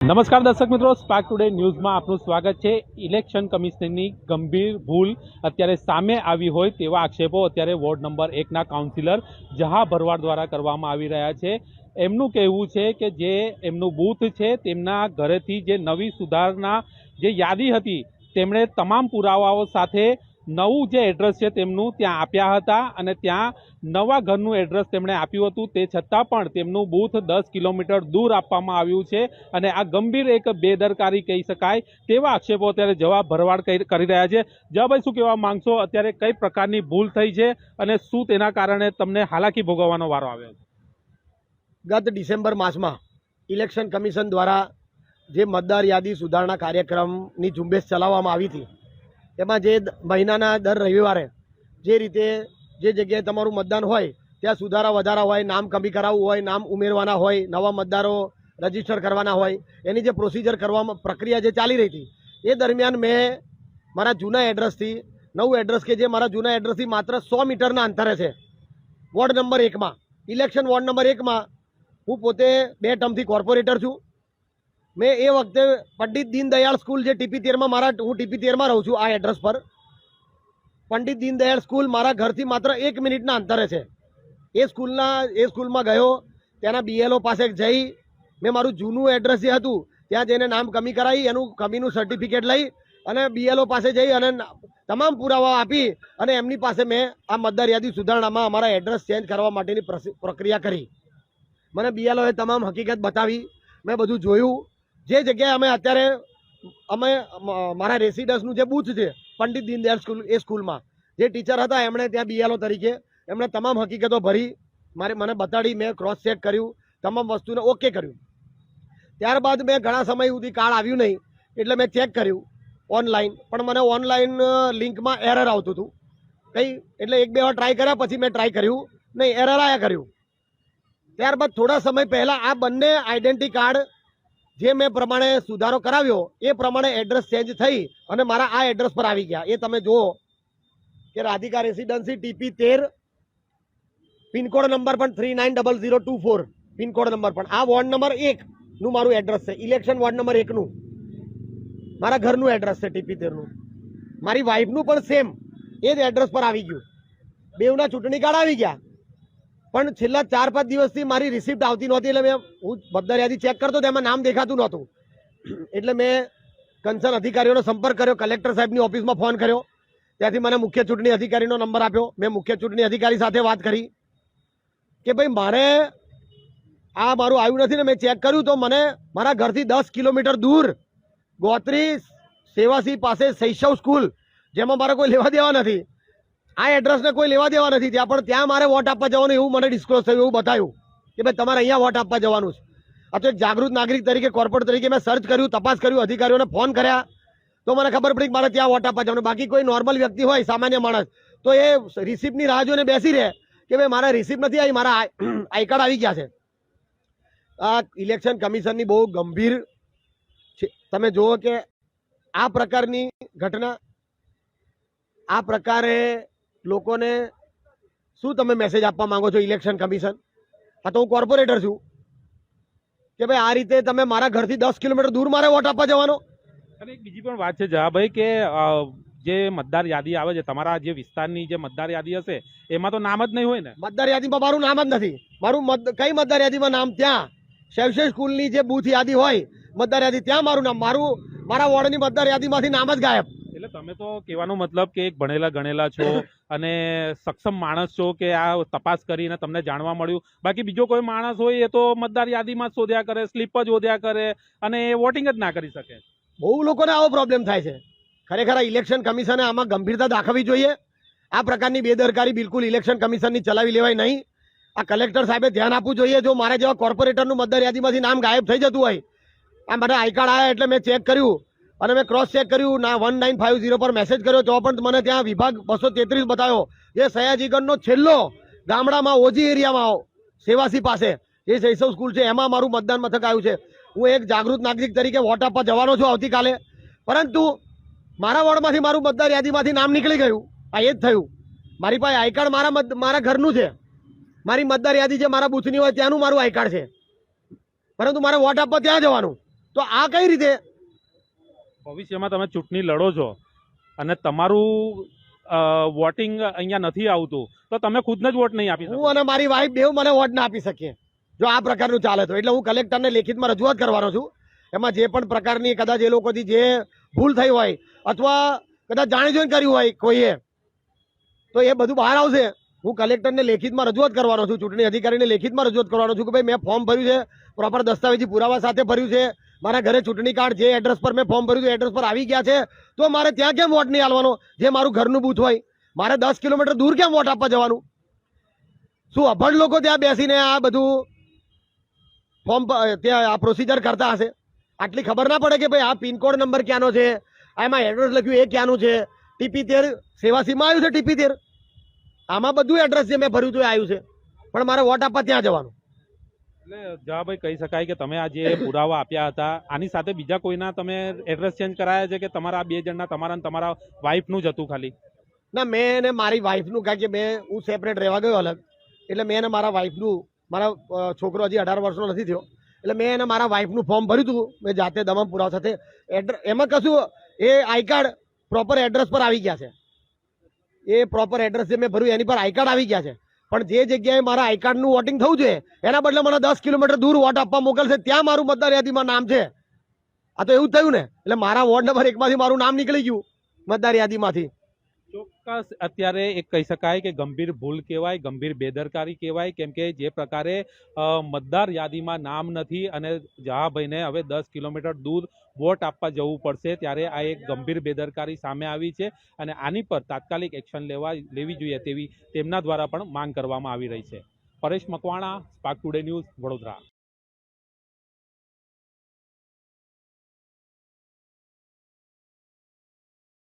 નમસ્કાર દર્શક મિત્રો સ્પાર્ક ટુડે ન્યૂઝમાં આપનું સ્વાગત છે. ઇલેક્શન કમિશનની ગંભીર ભૂલ અત્યારે સામે આવી હોય તેવા આક્ષેપો અત્યારે વોર્ડ નંબર એકના કાઉન્સિલર જહા ભરવાડ દ્વારા કરવામાં આવી રહ્યા છે. એમનું કહેવું છે કે જે એમનું બૂથ છે તેમના ઘરેથી જે નવી સુધારના જે યાદી હતી, તેમણે તમામ પુરાવાઓ સાથે નવું જે એડ્રેસ છે તેમનું ત્યાં આપ્યા હતા અને ત્યાં નવા ઘરનું એડ્રેસ તેમણે આપ્યું હતું. તે છતાં પણ તેમનું બૂથ દસ કિલોમીટર દૂર આપવામાં આવ્યું છે અને આ ગંભીર એક બેદરકારી કહી શકાય તેવા આક્ષેપો અત્યારે જવાબ ભરવાડ કરી રહ્યા છે. જવાભાઈ શું કહેવા માંગશો? અત્યારે કઈ પ્રકારની ભૂલ થઈ છે અને શું તેના કારણે તમને હાલાકી ભોગવવાનો વારો આવ્યો ગત ડિસેમ્બર માસમાં ઇલેક્શન કમિશન દ્વારા જે મતદાર યાદી સુધારણા કાર્યક્રમની ઝુંબેશ ચલાવવામાં આવી હતી એમાં જે મહિનાના દર રવિવારે જે રીતે જે જગ્યાએ તમારું મતદાન હોય, ત્યાં સુધારા વધારા હોય, નામ કમી કરાવવું હોય, નામ ઉમેરવાના હોય, નવા મતદારો રજિસ્ટર કરવાના હોય, એની જે પ્રોસિજર કરવામાં, પ્રક્રિયા જે ચાલી રહી હતી, એ દરમિયાન મેં મારા જૂના એડ્રેસથી નવું એડ્રેસ કે જે મારા જૂના એડ્રેસથી માત્ર સો મીટરના અંતરે છે, વોર્ડ નંબર એકમાં ઇલેક્શન વોર્ડ નંબર એકમાં હું પોતે બે ટર્મથી કોર્પોરેટર છું મેં એ વખતે પંડિત દીનદયાળ સ્કૂલ જે ટીપી તેરમાં મારા, હું ટીપી તેરમાં રહું છું આ એડ્રેસ પર. પંડિત દીનદયાળ સ્કૂલ મારા ઘરથી માત્ર એક મિનિટના અંતરે છે. એ સ્કૂલના, એ સ્કૂલમાં ગયો, ત્યાંના બીએલઓ પાસે જઈ, મેં મારું જૂનું એડ્રેસ જે હતું, ત્યાં જઈને નામ કમી કરાવી, એનું કમીનું સર્ટિફિકેટ લઈ, અને બીએલઓ પાસે જઈ અને તમામ પુરાવા આપી, અને એમની પાસે મેં આ મતદાર યાદી સુધારણામાં અમારા એડ્રેસ ચેન્જ કરવા માટેની પ્રક્રિયા કરી. મને બીએલઓએ તમામ હકીકત બતાવી, મેં બધું જોયું જે જગ્યાએ અમે અત્યારે, અમે મારા રેસિડન્સનું જે બૂથ છે, પંડિત દીનદયાળ સ્કૂલ, એ સ્કૂલમાં, જે ટીચર હતા, એમણે ત્યાં બીએલઓ તરીકે, એમણે તમામ હકીકતો ભરી, મારે, મને બતાડી, મેં ક્રોસ ચેક કર્યું, તમામ વસ્તુને ઓકે કર્યું. ત્યારબાદ મેં ઘણા સમય સુધી કાર્ડ આવ્યું નહીં, એટલે મેં ચેક કર્યું ઓનલાઈન પણ મને ઓનલાઈન લિંકમાં એરર આવતું હતું. કંઈ, એટલે એક બે વાર ટ્રાય કર્યા, પછી મેં ટ્રાય કર્યું, નહીં એરર આયા કર્યું. ત્યારબાદ થોડા સમય પહેલાં આ બંને આઈડેન્ટિટી કાર્ડ જે મેં પ્રમાણે સુધારો કરાવ્યો, એ પ્રમાણે એડ્રેસ ચેન્જ થઈ અને મારા આ એડ્રેસ પર આવી ગયા. એ તમે જુઓ કે રાધિકા રેસિડન્સી ટીપી તેર, પિનકોડ નંબર પણ three nine double zero two four pin code number પણ. આ વોર્ડ નંબર એકનું મારું એડ્રેસ છે. ઇલેક્શન વોર્ડ નંબર એકનું મારા ઘરનું એડ્રેસ છે ટીપી તેરનું મારી વાઈફનું પણ સેમ એ જ એડ્રેસ પર આવી ગયું. બેવના ચૂંટણી કાર્ડ આવી ગયા. પણ છેલ્લા ચાર, પાંચ દિવસથી મારી રિસિપ્ટ આવતી નહોતી એટલે મેં હું મતદાર યાદી ચેક કરતો તો એમાં નામ દેખાતું નહોતું. એટલે મેં કન્સર્ન અધિકારીઓનો સંપર્ક કર્યો કલેક્ટર સાહેબની ઓફિસમાં ફોન કર્યો. ત્યાંથી મને મુખ્ય ચૂંટણી અધિકારીનો નંબર આપ્યો. મેં મુખ્ય ચૂંટણી અધિકારી સાથે વાત કરી કે ભાઈ, મારે આ મારું આવ્યું નથી ને મેં ચેક કર્યું તો મને મારા ઘરથી દસ કિલોમીટર દૂર ગોત્રી સેવાસી પાસે શૈશવ સ્કૂલ જેમાં મારે કોઈ લેવા દેવા નથી. આ એડ્રેસને કોઈ લેવા દેવા નથી. ત્યાં પણ ત્યાં મારે વોટ આપવા જવાનું, એવું મને ડિસ્ક્લોઝ થયું, એવું બતાવ્યું કે ભાઈ તમારે અહીંયા વોટ આપવા જવાનું છે. આ તો એક જાગૃત નાગરિક તરીકે કોર્પોરેટ તરીકે મેં સર્ચ કર્યું, તપાસ કર્યું, અધિકારીઓને ફોન કર્યા. તો મને ખબર પડી કે મારે ત્યાં વોટ આપવા જવાનું. બાકી કોઈ નોર્મલ વ્યક્તિ હોય, સામાન્ય માણસ, તો એ રિસિપ્ટની રાહ જોઈને બેસી રહે કે ભાઈ મારા રિસિપ્ટ નથી આવી, મારા આઈ કાર્ડ આવી ગયા છે. આ ઇલેક્શન કમિશનની બહુ ગંભીર છે. તમે જુઓ કે આ પ્રકારની ઘટના, આ પ્રકારે લોકોને શું તમે મેસેજ આપવા માંગો છો ઇલેક્શન કમિશન હા તો હું કોર્પોરેટર છું. કે ભાઈ આ રીતે તમે મારા ઘરથી દસ કિલોમીટર દૂર મારે વોટ આપવા જવાનો? અને એક બીજી પણ વાત છે જહાભાઈ કે જે મતદાર યાદી આવે છે તમારા જે વિસ્તારની જે મતદાર યાદી હશે એમાં તો નામ જ નહીં હોય ને? મતદાર યાદીમાં મારું નામ જ નથી. મારું મત કઈ મતદાર યાદીમાં નામ? ત્યાં. શૈવશેષ સ્કૂલની જે બૂથ યાદી હોય મતદાર યાદી ત્યાં મારું નામ મારું મારા વોર્ડની મતદાર યાદીમાંથી નામ જ ગાયબ. તમે તો કહેવાનો મતલબ કે એક ભણેલા ગણેલા છો અને સક્ષમ માણસ છો કે આ તપાસ કરીને તમને જાણવા મળ્યું. બાકી બીજો કોઈ માણસ હોય એ તો મતદાર યાદીમાં જ શોધ્યા કરે સ્લીપ જ શોધ્યા કરે અને એ વોટિંગ જ ના કરી શકે. બહુ લોકોને આવો પ્રોબ્લેમ થાય છે. ખરેખર ઇલેક્શન કમિશને આમાં ગંભીરતા દાખવવી જોઈએ. આ પ્રકારની બેદરકારી બિલકુલ ઇલેક્શન કમિશનની ચલાવી લેવાય નહીં. આ કલેક્ટર સાહેબે ધ્યાન આપવું જોઈએ જો મારા જેવા કોર્પોરેટરનું મતદાર યાદીમાંથી નામ ગાયબ થઈ જતું હોય આ મને આઈ કાર્ડ આવ્યા એટલે મેં ચેક કર્યું. અને મેં ક્રોસ ચેક કર્યું, ના વન નાઇન ફાઇવ ઝીરો પર મેસેજ કર્યો, તો પણ મને ત્યાં વિભાગ બસો તેત્રીસ બતાવ્યો જે સયાજીગંજનો છેલ્લો ગામડામાં ઓજી એરિયામાં સેવાસી પાસે. જે શૈશવ સ્કૂલ છે, એમાં મારું મતદાન મથક આવ્યું છે. હું એક જાગૃત નાગરિક તરીકે વોટ આપવા જવાનો છું આવતીકાલે. પરંતુ મારા વોર્ડમાંથી મારું મતદાર યાદીમાંથી નામ નીકળી ગયું. આ એ જ થયું. મારી પાસે આઈ કાર્ડ મારા મારા ઘરનું છે. મારી મતદાર યાદી જે મારા બૂથની હોય ત્યાંનું મારું આઈ કાર્ડ છે. પરંતુ મારે વોટ આપવા ત્યાં જવાનું. તો આ કઈ રીતે ભવિષ્યમાં તમે ચૂંટણી લડો છો અને તમારું વોટિંગ અહીંયા નથી આવતું, તો તમે ખુદને જ વોટ નહીં આપી હું અને મારી વાઈફ બેવ મને વોટ ના આપી શકીએ. જો આ પ્રકારનું ચાલે તો. એટલે હું કલેક્ટરને લેખિતમાં રજૂઆત કરવાનો છું. એમાં જે પણ પ્રકારની કદાચ એ લોકોથી જે ભૂલ થઈ હોય અથવા કદાચ જાણી જોઈને કર્યું હોય કોઈએ, તો એ બધું બહાર આવશે. હું કલેક્ટરને લેખિતમાં રજૂઆત કરવાનો છું. ચૂંટણી અધિકારીને લેખિતમાં રજૂઆત કરવાનો છું કે ભાઈ મેં ફોર્મ ભર્યું છે, પ્રોપર દસ્તાવેજી પુરાવા સાથે ભર્યું છે મારા ઘરે ચૂંટણી કાર્ડ જે એડ્રેસ પર મેં ફોર્મ ભર્યું એડ્રેસ પર આવી ગયા છે. તો મારે ત્યાં કેમ વોટ નહીં આવવાનો જે મારું ઘરનું બૂથ હોય. મારે દસ કિલોમીટર દૂર કેમ વોટ આપવા જવાનું? શું અભણ લોકો ત્યાં બેસીને આ બધું ફોર્મ ત્યાં આ પ્રોસિજર કરતા હશે? આટલી ખબર ના પડે કે ભાઈ આ પિનકોડ નંબર ક્યાંનો છે? એમાં એડ્રેસ લખ્યું, એ ક્યાંનું છે? ટીપી તેર સેવાસીમાં આવ્યું છે ટીપી તેર? આમાં બધું એડ્રેસ જે મેં ભર્યું હતું આવ્યું છે. પણ મારે વોટ આપવા ત્યાં જવાનું. એટલે જવાભાઈ કહી શકાય કે તમે આ જે પુરાવા આપ્યા હતા આની સાથે બીજા કોઈના તમે એડ્રેસ ચેન્જ કરાયા છે કે તમારા બે જણના તમારા અને તમારા વાઈફનું જ હતું ખાલી? ના મેં એને મારી વાઈફનું કારણ કે મેં હું સેપરેટ રહેવા ગયો અલગ. એટલે મેં એને મારા વાઈફનું મારા છોકરો હજી અઢાર વર્ષનો નથી થયો. એટલે મેં એને મારા વાઈફનું ફોર્મ ભર્યું હતું. મેં જાતે તમામ પુરાવા સાથે એડ્રેસ એમાં કશું એ આઈ કાર્ડ પ્રોપર એડ્રેસ પર આવી ગયા છે. એ પ્રોપર એડ્રેસ જે મેં ભર્યું એની પર આઈ કાર્ડ આવી ગયા છે. પણ જે જગ્યાએ મારા આઈ કાર્ડનું વોટિંગ થવું જોઈએ એના બદલે મને દસ કિલોમીટર દૂર વોટ આપવા મોકલશે, ત્યાં મારું મતદાર યાદીમાં નામ છે. આ તો એવું થયું ને, એટલે મારા વોર્ડ નંબર એકમાંથી મારું નામ નીકળી ગયું, મતદાર યાદીમાંથી. ચોક્કસ, અત્યારે એક કહી શકાય કે ગંભીર ભૂલ કહેવાય, ગંભીર બેદરકારી કહેવાય, કેમ કે જે પ્રકારે મતદાર યાદીમાં નામ નથી અને જહાભાઈને હવે દસ કિલોમીટર દૂર વોટ આપવા જવું પડશે ત્યારે આ એક ગંભીર બેદરકારી સામે આવી છે અને આની પર તાત્કાલિક એક્શન લેવા લેવી જોઈએ તેવી તેમના દ્વારા પણ માંગ કરવામાં આવી રહી છે. Paresh Makwana Spark Today News Vadodara.